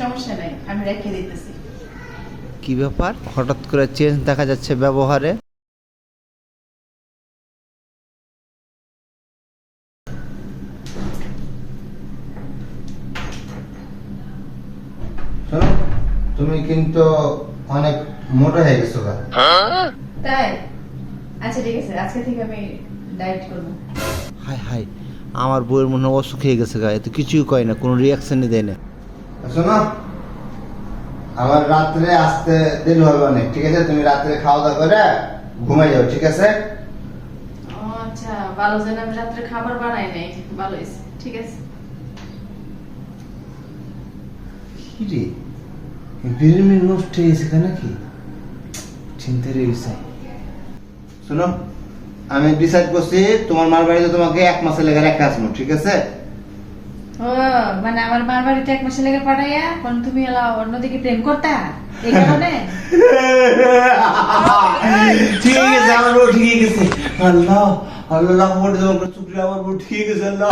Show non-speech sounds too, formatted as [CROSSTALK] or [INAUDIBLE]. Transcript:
সমস্যা নাই আমি রেখে দিতেছি। কি ব্যাপার? হঠাৎ করে চেঞ্জ দেখা যাচ্ছে ব্যবহারে। তুমি কিন্তু অনেক মোটা হয়ে গেছো তাই? আচ্ছা ঠিক আছে। আজকে থেকে আমি ডায়েট করব। Hi hi. আমার বউয়ের মনে অসুখ হয়ে গেছে গা। এত কিছুই কয় না কোনো রিয়াকশনই দেয় না। শোনো আমার রাত্রে আসতে দেরি হবে অনেক ঠিক আছে? তুমি রাত্রে খাওয়া দাওয়া করে ঘুমাই যাও ঠিক আছে? ও আচ্ছা ভালো যেন আমি রাত্রে খাবার বানাই নাই ভালো হয়েছে ঠিক আছে। কি রে? বিরিমির নষ্ট হয়ে গেছে কেন কি চিন্তা রয়ে গেছে। শোনো আমি ডিসাইড করছি তোমার মার বাড়িতে তোমাকে এক মাসের লেগে রেখে আসব ঠিক আছে? ও মানে আমার মার বাড়িতে এক মাসে লেগে পাঠাইয়া কোন তুমি এলা অন্যদিকে প্রেম করতা? এই কারণে? [LAUGHS] ঠিক আছে আমার বউ ঠিক গেছে আল্লাহ আল্লাহ আমার বউ ঠিক গেছে আল্লাহ।